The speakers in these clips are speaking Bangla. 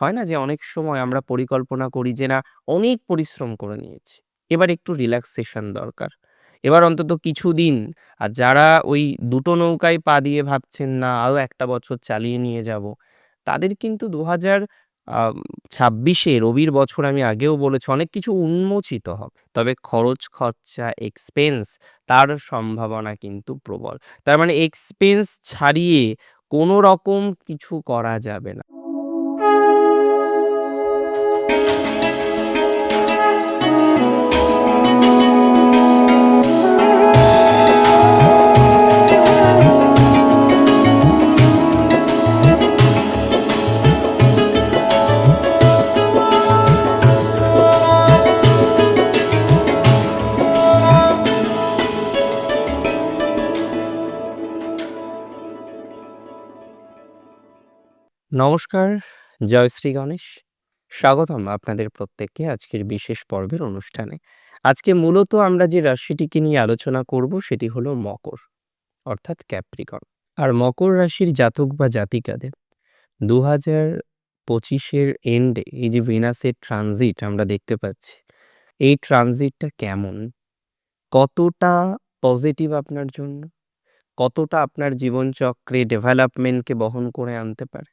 হয় না যে অনেক সময় আমরা পরিকল্পনা করি যে না অনেক পরিশ্রম করে নিয়েছি। এবার একটু রিল্যাক্সেশন দরকার। এবার অন্তত কিছুদিন আর যারা ওই দুটো নৌকায় পা দিয়ে ভাবছেন না আরও একটা বছর চালিয়ে নিয়ে যাব, তাদের কিন্তু দু হাজার ছাব্বিশে রবির বছর আমি আগেও বলেছি অনেক কিছু উন্মোচিত হবে। তবে খরচ খরচা এক্সপেন্স তার সম্ভাবনা কিন্তু প্রবল। তার মানে এক্সপেন্স ছাড়িয়ে কোনো রকম কিছু করা যাবে না। নমস্কার, জয় শ্রী গণেশ। স্বাগতম আপনাদের প্রত্যেককে আজকের বিশেষ পর্বের অনুষ্ঠানে। আজকে মূলত আমরা যে রাশিটিকে নিয়ে আলোচনা করব সেটি হলো মকর অর্থাৎ ক্যাপ্রিকন। আর মকর রাশির জাতক বা জাতিকাদের দু হাজার পঁচিশের এন্ডে এই যে ভেনাসের ট্রানজিট আমরা দেখতে পাচ্ছি, এই ট্রানজিটটা কেমন? কতটা পজিটিভ আপনার জন্য? কতটা আপনার জীবনচক্রে ডেভেলপমেন্টকে বহন করে আনতে পারে?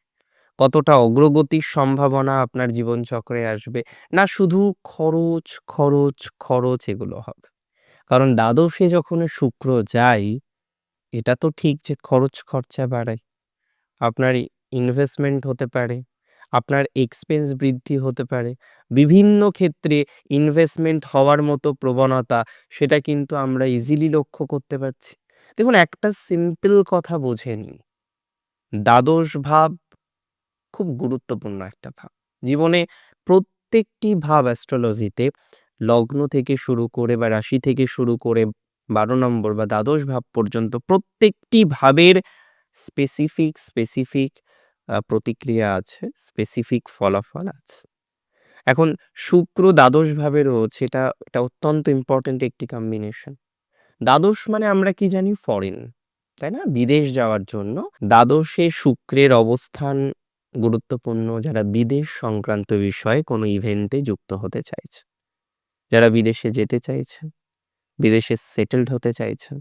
কতটা অগ্রগতির সম্ভাবনা আপনার জীবনচক্রে আসবে? না শুধু খরচ, খরচ, খরচ এগুলো হবে। কারণ দ্বাদশে যখন শুক্র যায়, এটা তো ঠিক যে খরচ খরচা বাড়ায়। আপনার ইনভেস্টমেন্ট হতে পারে, আপনার এক্সপেন্স বৃদ্ধি হতে পারে। বিভিন্ন ক্ষেত্রে ইনভেস্টমেন্ট হওয়ার মতো প্রবণতা সেটা কিন্তু আমরা ইজিলি লক্ষ্য করতে পারছি। দেখুন একটা সিম্পল কথা বুঝে নিন। দ্বাদশ ভাব খুব গুরুত্বপূর্ণ একটা ভাব। জীবনে প্রত্যেকটি ভাব অ্যাস্ট্রোলজিতে লগ্ন থেকে শুরু করে বা রাশি থেকে শুরু করে ১২ নম্বর বা দ্বাদশ ভাব পর্যন্ত প্রত্যেকটি ভাবের স্পেসিফিক, স্পেসিফিক প্রতিক্রিয়া আছে, স্পেসিফিক ফলাফল আছে। এখন শুক্র দ্বাদশ ভাবে রয়েছে এটা, এটা অত্যন্ত ইম্পোর্টেন্ট একটি কম্বিনেশন। দ্বাদশ মানে আমরা কি জানি? ফরেন, তাই না? বিদেশ যাওয়ার জন্য দ্বাদশে শুক্রের অবস্থান গুরুত্বপূর্ণ যারা বিদেশ সংক্রান্ত বিষয়ে কোনো ইভেন্টে যুক্ত হতে চাইছে। যারা বিদেশে যেতে চাইছেন, বিদেশে সেটেলড হতে চাইছেন,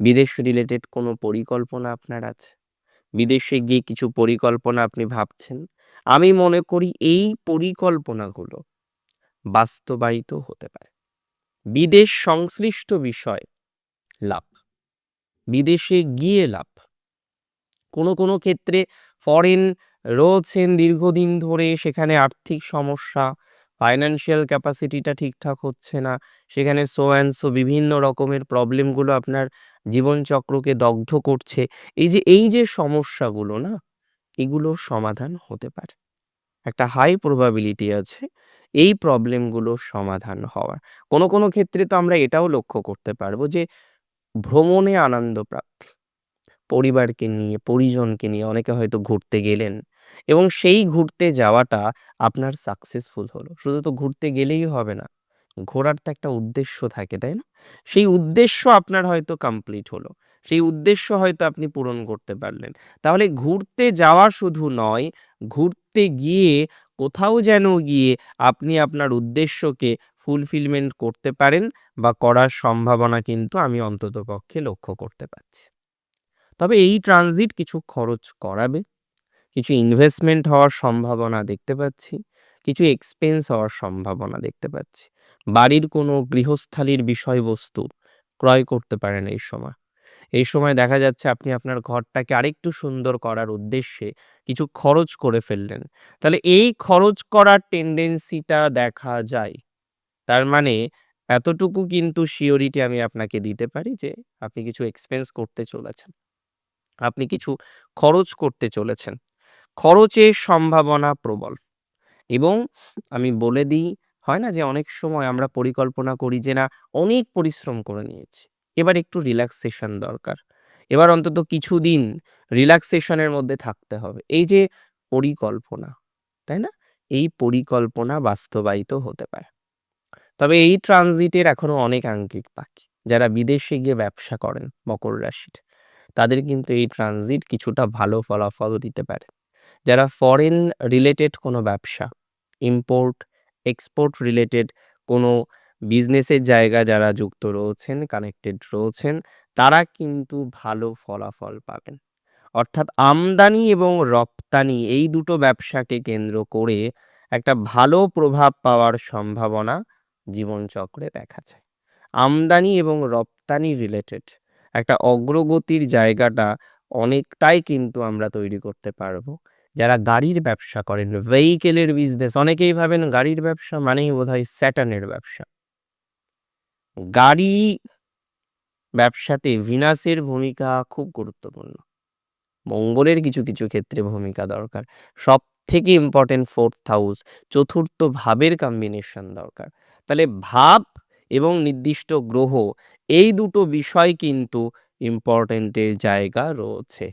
বিদেশ রিলেটেড কোনো পরিকল্পনা আপনার আছে, বিদেশে গিয়ে কিছু পরিকল্পনা আপনি ভাবছেন। আমি মনে করি এই পরিকল্পনাগুলো বাস্তবায়িত হতে পারে। বিদেশ সংশ্লিষ্ট বিষয় লাভ। বিদেশে গিয়ে লাভ। কোনো, কোনো ক্ষেত্রে ফরেন রয়েছেন দীর্ঘদিন ধরে সেখানে আর্থিক সমস্যা, ফাইন্যান্সিয়াল ক্যাপাসিটিটা ঠিকঠাক হচ্ছে না। সেখানে সো অ্যান্ড সো বিভিন্ন রকমের প্রবলেমগুলো আপনার জীবনচক্রকে দগ্ধ করছে। এই যে, এই যে সমস্যাগুলো না, এগুলোর সমাধান হতে পারে। একটা হাই প্রবাবিলিটি আছে এই প্রবলেমগুলো সমাধান হওয়ার। কোনো, কোনো ক্ষেত্রে তো আমরা এটাও লক্ষ্য করতে পারব যে ভ্রমণে আনন্দ প্রাপ্তি। পরিবারকে নিয়ে, পরিজনকে নিয়ে অনেকে হয়তো ঘুরতে গেলেন এবং সেই ঘুরতে যাওয়াটা আপনার সাকসেসফুল হলো। শুধু তো ঘুরতে গেলেই হবে না। ঘোরার তো একটা উদ্দেশ্য থাকে, তাই না? সেই উদ্দেশ্য আপনার হয়তো কমপ্লিট হলো। সেই উদ্দেশ্য হয়তো আপনি পূরণ করতে পারলেন। তাহলে ঘুরতে যাওয়া শুধু নয়, ঘুরতে গিয়ে কোথাও যেন গিয়ে আপনি আপনার উদ্দেশ্যকে ফুলফিলমেন্ট করতে পারেন বা করার সম্ভাবনা কিন্তু আমি অন্ততপক্ষে লক্ষ্য করতে পারছি। তবে এই ট্রানজিট কিছু খরচ করাবে, কিছু ইনভেস্টমেন্ট হওয়ার সম্ভাবনা দেখতে পাচ্ছি, কিছু এক্সপেন্স হওয়ার সম্ভাবনা দেখতে পাচ্ছি। বাড়ির কোনো গৃহস্থালির বিষয়বস্তু ক্রয় করতে পারেন এই সময়। এই সময় দেখা যাচ্ছে আপনি আপনার ঘরটাকে আরেকটু সুন্দর করার উদ্দেশ্যে কিছু খরচ করে ফেললেন। তাহলে এই খরচ করার টেন্ডেন্সিটা দেখা যায়। তার মানে এতটুকু কিন্তু সিওরিটি আমি আপনাকে দিতে পারি যে আপনি কিছু এক্সপেন্স করতে চলেছেন। আপনি কিছু খরচ করতে চলেছেন। খরচের সম্ভাবনা প্রবল এবং আমি বলে দিই, হয় না যে অনেক সময় আমরা পরিকল্পনা করি যে না অনেক পরিশ্রম করে নিয়েছি। এবার একটু রিল্যাক্সেশন দরকার। এবার অন্তত কিছুদিন রিল্যাক্সেশন এর মধ্যে থাকতে হবে। এই যে পরিকল্পনা, তাই না? এই পরিকল্পনা বাস্তবায়িত হতে পারে। তবে এই ট্রানজিটের এখনও অনেক আঙ্কিক বাকি। যারা বিদেশে গিয়ে ব্যবসা করেন মকর রাশির, তাদের কিন্তু এই ট্রানজিট কিছুটা ভালো ফলাফল দিতে পারে। যারা ফরেন রিলেটেড কোনো ব্যবসা ইম্পোর্ট এক্সপোর্ট রিলেটেড কোনো বিজনেসের জায়গা যারা যুক্ত রয়েছেন কানেক্টেড রয়েছেন, তারা কিন্তু ভালো ফলাফল পাবেন অর্থাৎ আমদানি এবং রপ্তানি এই দুটো ব্যবসাকে কেন্দ্র করে একটা ভালো প্রভাব পাওয়ার সম্ভাবনা জীবনচক্রে দেখা যায় আমদানি এবং রপ্তানি রিলেটেড একটা অগ্রগতির জায়গাটা অনেকটাই কিন্তু আমরা তৈরি করতে পারব। যারা গাড়ির ব্যবসা করেন ভেহিকেলের বিজনেস অনেকেই ভাবেন গাড়ির ব্যবসা মানেই বোধ হয় স্যাটানের ব্যবসা। গাড়ি ব্যবসাতে ভিনাসের ভূমিকা খুব গুরুত্বপূর্ণ। মঙ্গলের কিছু কিছু ক্ষেত্রে ভূমিকা দরকার। সব থেকে ইম্পর্টেন্ট ফোর্থ হাউস চতুর্থ ভাবের কম্বিনেশন দরকার। তাহলে ভাব এবং নির্দিষ্ট গ্রহ এই দুটো বিষয় কিন্তু ইম্পর্টেন্টের জায়গা রয়েছে।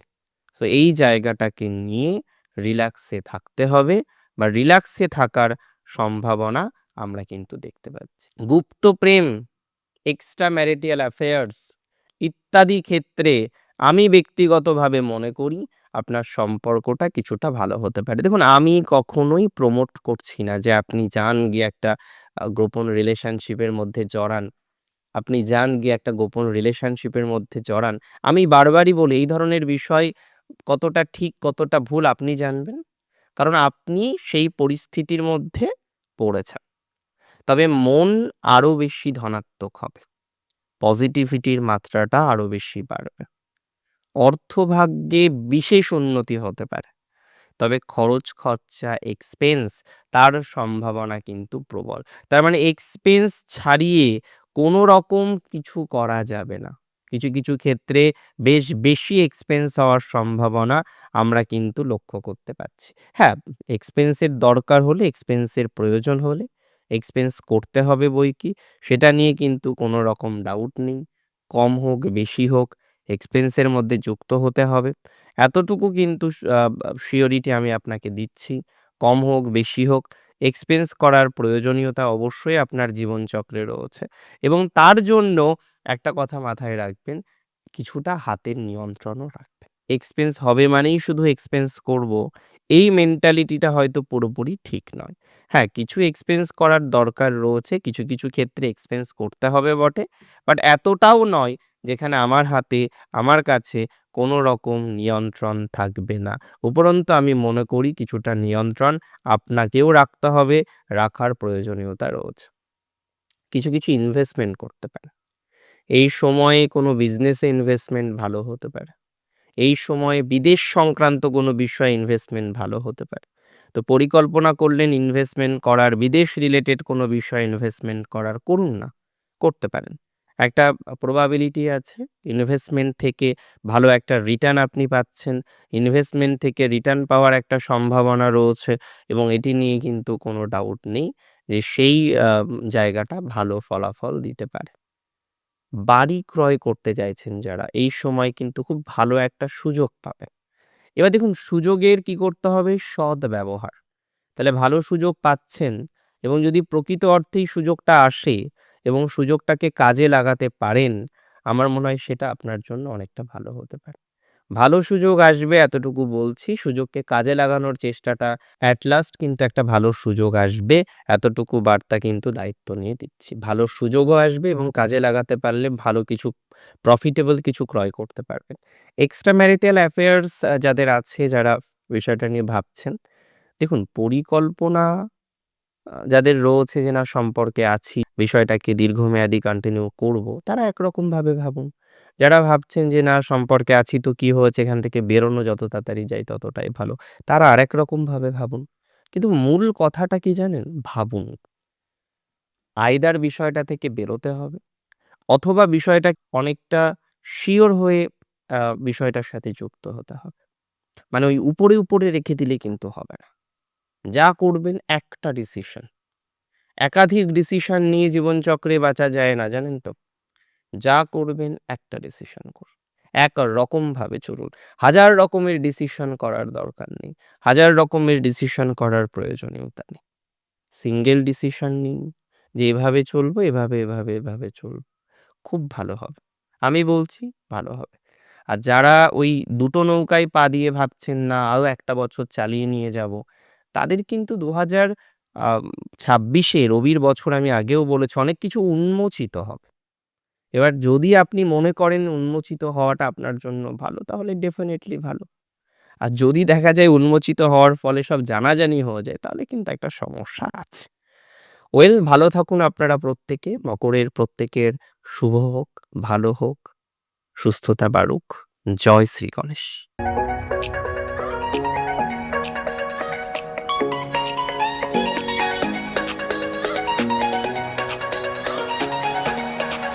সো এই জায়গাটাকে নিয়ে রিল্যাক্সে থাকতে হবে বা রিল্যাক্সে থাকার সম্ভাবনা আমরা কিন্তু দেখতে পাচ্ছি। গুপ্ত প্রেম এক্সট্রা ম্যারিটিয়াল অ্যাফেয়ার্স ইত্যাদি ক্ষেত্রে আমি ব্যক্তিগতভাবে মনে করি আপনার সম্পর্কটা কিছুটা ভালো হতে পারে। দেখুন, আমি কখনোই প্রমোট করছি না যে আপনি যান গিয়ে একটা গোপন রিলেশনশিপের মধ্যে জড়ান। আপনি যান, গিয়ে একটা গোপন রিলেশনশিপের মধ্যে জড়ান। আমি বারবারই বলি, এই ধরনের বিষয় কতটা ঠিক, কতটা ভুল আপনি জানবেন। কারণ আপনি সেই পরিস্থিতির মধ্যে পড়েছেন। তবে মন আরও বেশি ধনাত্মক হবে। পজিটিভিটির মাত্রাটা আরও বেশি বাড়বে। অর্থভাগ্যে বিশেষ উন্নতি হতে পারে। তবে খরচ, খরচা এক্সপেন্স তার সম্ভাবনা কিন্তু প্রবল। তার মানে এক্সপেন্স ছাড়িয়ে কোনো রকম কিছু করা যাবে না। কিছু কিছু ক্ষেত্রে বেশ বেশি এক্সপেন্স হওয়ার সম্ভাবনা আমরা কিন্তু লক্ষ্য করতে পারছি। হ্যাঁ এক্সপেন্সের দরকার হলে এক্সপেন্সের প্রয়োজন হলে এক্সপেন্স করতে হবে বই কি, সেটা নিয়ে কিন্তু কোনো রকম ডাউট নেই। কম হোক, বেশি হোক এক্সপেন্সের মধ্যে যুক্ত হতে হবে। এতটুকু কিন্তু শিওরিটি আমি আপনাকে দিচ্ছি। কম হোক, বেশি হোক এক্সপেন্স করার প্রয়োজনীয়তা অবশ্যই আপনার জীবনচক্রে রয়েছে। এবং তার জন্য একটা কথা মাথায় রাখবেন, কিছুটা হাতের নিয়ন্ত্রণও রাখবেন। এক্সপেন্স হবে মানেই শুধু এক্সপেন্স করব, এই মেন্টালিটিটা হয়তো পুরোপুরি ঠিক নয়। হ্যাঁ কিছু এক্সপেন্স করার দরকার রয়েছে, কিছু কিছু ক্ষেত্রে এক্সপেন্স করতে হবে বটে বাট এতটাও নয় যেখানে আমার হাতে, আমার কাছে কোনো রকম নিয়ন্ত্রণ থাকবে না। উপরন্তু আমি মনে করি কিছুটা নিয়ন্ত্রণ আপনাকেও রাখতে হবে, রাখার প্রয়োজনীয়তা রয়েছে। কিছু কিছু ইনভেস্টমেন্ট করতে পারে। এই সময়ে কোনো বিজনেসে ইনভেস্টমেন্ট ভালো হতে পারে। এই সময়ে বিদেশ সংক্রান্ত কোনো বিষয়ে ইনভেস্টমেন্ট ভালো হতে পারে। তো পরিকল্পনা করলেন ইনভেস্টমেন্ট করার, বিদেশ রিলেটেড কোনো বিষয়ে ইনভেস্টমেন্ট করার, করুন না, করতে পারেন। একটা প্রবাবিলিটি আছে ইনভেস্টমেন্ট থেকে ভালো একটা রিটার্ন আপনি পাচ্ছেন ইনভেস্টমেন্ট থেকে রিটার্ন পাওয়ার একটা সম্ভাবনা রয়েছে এবং এটি নিয়ে কিন্তু কোনো ডাউট নেই যে সেই জায়গাটা ভালো ফলাফল দিতে পারে। বাড়ি ক্রয় করতে চাইছেন যারা, এই সময় কিন্তু খুব ভালো একটা সুযোগ পাবেন। এবার দেখুন, সুযোগের কি করতে হবে? সৎ ব্যবহার। তাহলে ভালো সুযোগ পাচ্ছেন এবং যদি প্রকৃত অর্থেই সুযোগটা আসে এবং সুযোগটাকে কাজে লাগাতে পারেন, আমার মনে হয় সেটা আপনার জন্য অনেকটা ভালো হতে পারে। ভালো সুযোগ আসবে এতটুকু বলছি, সুযোগকে কাজে লাগানোর চেষ্টাটা অ্যাট লাস্ট কিন্তু একটা ভালো সুযোগ আসবে, এতটুকু বার্তা কিন্তু দায়িত্ব নিয়ে দিচ্ছি। ভালো সুযোগও আসবে এবং কাজে লাগাতে পারলে ভালো কিছু প্রফিটেবল কিছু ক্রয় করতে পারবেন। এক্সট্রা ম্যারিটাল অ্যাফেয়ার্স যাদের আছে, যারা বিষয়টা নিয়ে ভাবছেন, দেখুন, পরিকল্পনা যাদের রয়েছে যে না সম্পর্কে আছি, বিষয়টাকে দীর্ঘমেয়াদী কন্টিনিউ করব, তারা একরকমভাবে ভাবুন। যারা ভাবছেন যে না সম্পর্কে আছি তো কি হয়েছে, এখান থেকে বেরোনো যত তাড়াতাড়ি যায় ততটাই ভালো। তারা আরেক রকমভাবে ভাবুন। কিন্তু মূল কথাটা কি জানেন? ভাবুন। আইদার বিষয়টা থেকে বেরোতে হবে, অথবা বিষয়টা অনেকটা শিওর হয়ে বিষয়টার সাথে যুক্ত হতে হবে। মানে ওই উপরে উপরে রেখে দিলে কিন্তু হবে না। যা করবেন একটা ডিসিশন একাধিক ডিসিশন নিয়ে জীবনচক্রে বাঁচা যায় না, জানেন তো? যা করবেন একটা ডিসিশন করুন। এক রকমভাবে চলুন। হাজার রকমের ডিসিশন করার দরকার নেই। হাজার রকমের ডিসিশন করার প্রয়োজনীয়তা নেই। সিঙ্গেল ডিসিশন নিন। যে এভাবে চলবো, এভাবে এভাবে এভাবে চলবো। খুব ভালো হবে। আমি বলছি ভালো হবে। আর যারা ওই দুটো নৌকায় পা দিয়ে ভাবছেন, না, আরও একটা বছর চালিয়ে নিয়ে যাব। তাদের কিন্তু দু হাজার ছাব্বিশে রবির বছর আমি আগেও বলেছি অনেক কিছু উন্মোচিত হবে। এবার যদি আপনি মনে করেন উন্মোচিত হওয়াটা আপনার জন্য ভালো, তাহলে ডেফিনেটলি ভালো। আর যদি দেখা যায় উন্মোচিত হওয়ার ফলে সব জানাজানি হয়ে যায়, তাহলে কিন্তু একটা সমস্যা আছে। ওয়েল ভালো থাকুন আপনারা প্রত্যেকে, মকরের প্রত্যেকের শুভ হোক, ভালো হোক, সুস্থতা বাড়ুক। জয় শ্রী গণেশ।